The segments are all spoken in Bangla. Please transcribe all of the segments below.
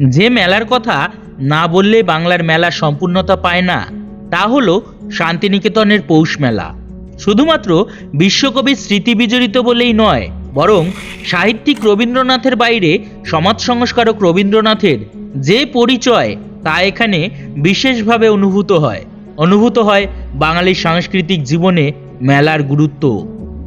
যে মেলার কথা না বললে বাংলার মেলা সম্পূর্ণতা পায় না, তা হলো শান্তিনিকেতনের পৌষ মেলা। শুধুমাত্র বিশ্বকবির স্মৃতি বিজড়িত বলেই নয়, বরং সাহিত্যিক রবীন্দ্রনাথের বাইরে সমাজ সংস্কারক রবীন্দ্রনাথের যে পরিচয় তা এখানে বিশেষভাবে অনুভূত হয়। অনুভূত হয় বাঙালির সাংস্কৃতিক জীবনে মেলার গুরুত্ব।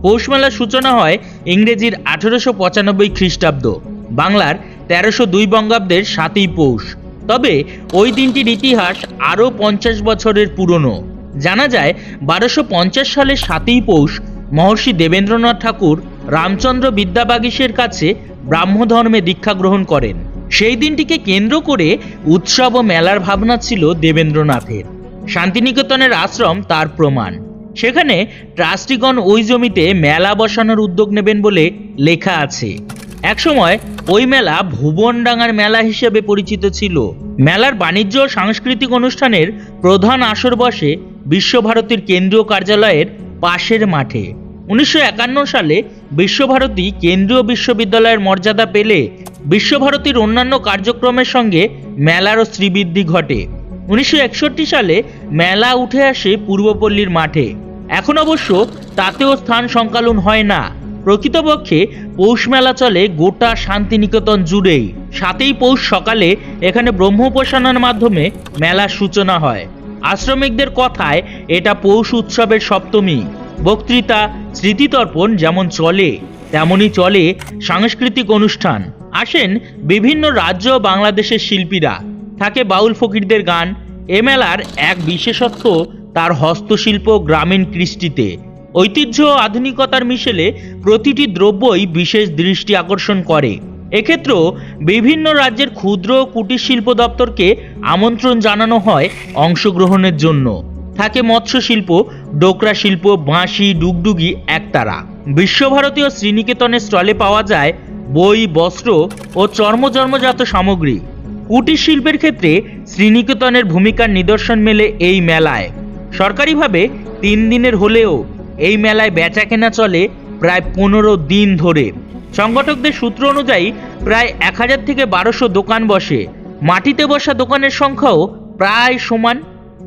পৌষ মেলার সূচনা হয় ইংরেজির আঠেরোশো পঁচানব্বই খ্রিস্টাব্দ, বাংলার তেরোশো দুই বঙ্গাব্দের সাতই পৌষ। তবে ওই দিনটির ইতিহাস আরও পঞ্চাশ বছরের পুরনো। জানা যায়, বারোশো পঞ্চাশ সালের সাতই পৌষ মহর্ষি দেবেন্দ্রনাথ ঠাকুর রামচন্দ্র বিদ্যাবাগীশের কাছে ব্রাহ্মধর্মে দীক্ষা গ্রহণ করেন। সেই দিনটিকে কেন্দ্র করে উৎসব ও মেলার ভাবনা ছিল দেবেন্দ্রনাথের। শান্তিনিকেতনের আশ্রম তার প্রমাণ। সেখানে ট্রাস্টিগণ ওই জমিতে মেলা বসানোর উদ্যোগ নেবেন বলে লেখা আছে। একসময় ওই মেলা ভুবনডাঙ্গার মেলা হিসেবে পরিচিত ছিল। মেলার বাণিজ্য সাংস্কৃতিক অনুষ্ঠানের প্রধান আসর বসে বিশ্বভারতীর কেন্দ্রীয় কার্যালয়ের পাশের মাঠে। উনিশশো একান্ন সালে বিশ্বভারতী কেন্দ্রীয় বিশ্ববিদ্যালয়ের মর্যাদা পেলে বিশ্বভারতীর অন্যান্য কার্যক্রমের সঙ্গে মেলারও শ্রীবৃদ্ধি ঘটে। উনিশশো একষট্টি সালে মেলা উঠে আসে পূর্বপল্লীর মাঠে। এখন অবশ্য তাতেও স্থান সংকালন হয় না। প্রকৃতপক্ষে পৌষ মেলা চলে গোটা শান্তিনিকেতন জুড়েই। সাতই পৌষ সকালে এখানে ব্রহ্মোপাসনার মাধ্যমে মেলার সূচনা হয়। আশ্রমিকদের কথায় এটা পৌষ উৎসবের সপ্তমী। বক্তৃতা, স্মৃতিতর্পণ যেমন চলে, তেমনই চলে সাংস্কৃতিক অনুষ্ঠান। আসেন বিভিন্ন রাজ্য বাংলাদেশের শিল্পীরা। থাকে বাউল ফকিরদের গান। এ মেলার এক বিশেষত্ব, তার হস্তশিল্প গ্রামীণ কৃষ্টিতে। ঐতিহ্য ও আধুনিকতার মিশেলে প্রতিটি দ্রব্যই বিশেষ দৃষ্টি আকর্ষণ করে। এক্ষেত্রেও বিভিন্ন রাজ্যের ক্ষুদ্র কুটির শিল্প দপ্তরকে আমন্ত্রণ জানানো হয় অংশগ্রহণের জন্য। থাকে মৎস্য শিল্প ডোকরা শিল্প, বাঁশি, ডুগডুগি, একতারা। বিশ্বভারতীয় শ্রীনিকেতনের স্টলে পাওয়া যায় বই, বস্ত্র ও চর্মজন্মজাত সামগ্রী। কুটির শিল্পের ক্ষেত্রে শ্রীনিকেতনের ভূমিকার নিদর্শন মেলে এই মেলায়। সরকারিভাবে তিন দিনের হলেও এই মেলায় বেচা কেনা চলে প্রায় পনেরো দিন ধরে। সংগঠকদের সূত্র অনুযায়ী প্রায় এক হাজার থেকে বারোশো দোকান বসে। মাটিতে বসা দোকানের সংখ্যাও প্রায় সমান।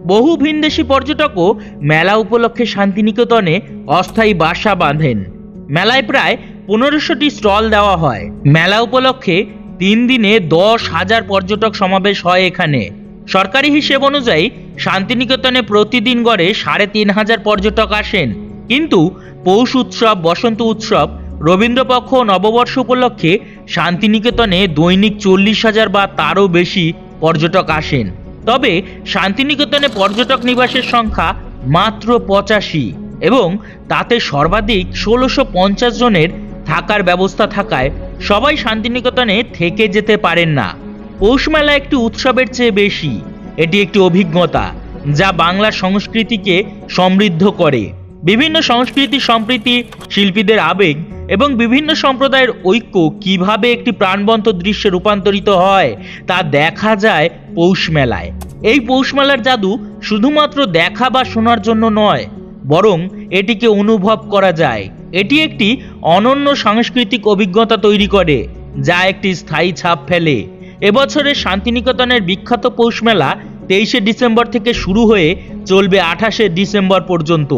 বহু ভিনদেশি পর্যটকও মেলা উপলক্ষে শান্তিনিকেতনে অস্থায়ী বাসা বাঁধেন। মেলায় প্রায় পনেরোশোটি স্টল দেওয়া হয়। মেলা উপলক্ষে তিন দিনে দশ হাজার পর্যটক সমাবেশ হয় এখানে। সরকারি হিসেব অনুযায়ী শান্তিনিকেতনে প্রতিদিন গড়ে সাড়ে তিন হাজার পর্যটক আসেন। কিন্তু পৌষ উৎসব, বসন্ত উৎসব, রবীন্দ্রপক্ষ নববর্ষ উপলক্ষে শান্তিনিকেতনে দৈনিক চল্লিশ হাজার বা তারও বেশি পর্যটক আসেন। তবে শান্তিনিকেতনে পর্যটক নিবাসের সংখ্যা মাত্র পঁচাশি এবং তাতে সর্বাধিক ষোলোশো পঞ্চাশ জনের থাকার ব্যবস্থা থাকায় সবাই শান্তিনিকেতনে থেকে যেতে পারেন না। পৌষ মেলা একটি উৎসবের চেয়ে বেশি। এটি একটি অভিজ্ঞতা যা বাংলার সংস্কৃতিকে সমৃদ্ধ করে। বিভিন্ন সংস্কৃতি, সম্প্রীতি, শিল্পীদের আবেগ এবং বিভিন্ন সম্প্রদায়ের ঐক্য কীভাবে একটি প্রাণবন্ত দৃশ্যে রূপান্তরিত হয় তা দেখা যায় পৌষ মেলায়। এই পৌষ মেলার জাদু শুধুমাত্র দেখা বা শোনার জন্য নয়, বরং এটিকে অনুভব করা যায়। এটি একটি অনন্য সাংস্কৃতিক অভিজ্ঞতা তৈরি করে, যা একটি স্থায়ী ছাপ ফেলে। এবছরের শান্তিনিকেতনের বিখ্যাত পৌষ মেলা তেইশে ডিসেম্বর থেকে শুরু হয়ে চলবে আঠাশে ডিসেম্বর পর্যন্ত।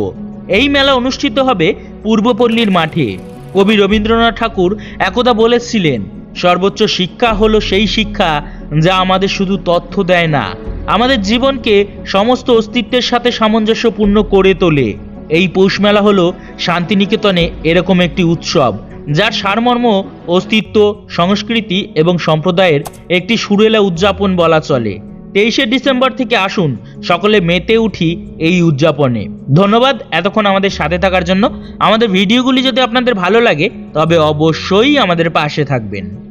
এই মেলা অনুষ্ঠিত হবে পূর্বপল্লীর মাঠে। কবি রবীন্দ্রনাথ ঠাকুর একদা বলেছিলেন, সর্বোচ্চ শিক্ষা হলো সেই শিক্ষা যা আমাদের শুধু তথ্য দেয় না, আমাদের জীবনকে সমস্ত অস্তিত্বের সাথে সামঞ্জস্যপূর্ণ করে তোলে। এই পৌষ মেলা হলো শান্তিনিকেতনে এরকম একটি উৎসব, যার সারমর্ম অস্তিত্ব, সংস্কৃতি এবং সম্প্রদায়ের একটি সুরেলা উদযাপন বলা চলে। তেইশে ডিসেম্বর থেকে আসুন, সকলে মেতে উঠি এই উদযাপনে। ধন্যবাদ এতক্ষণ আমাদের সাথে থাকার জন্য। আমাদের ভিডিওগুলি যদি আপনাদের ভালো লাগে, তবে অবশ্যই আমাদের পাশে থাকবেন।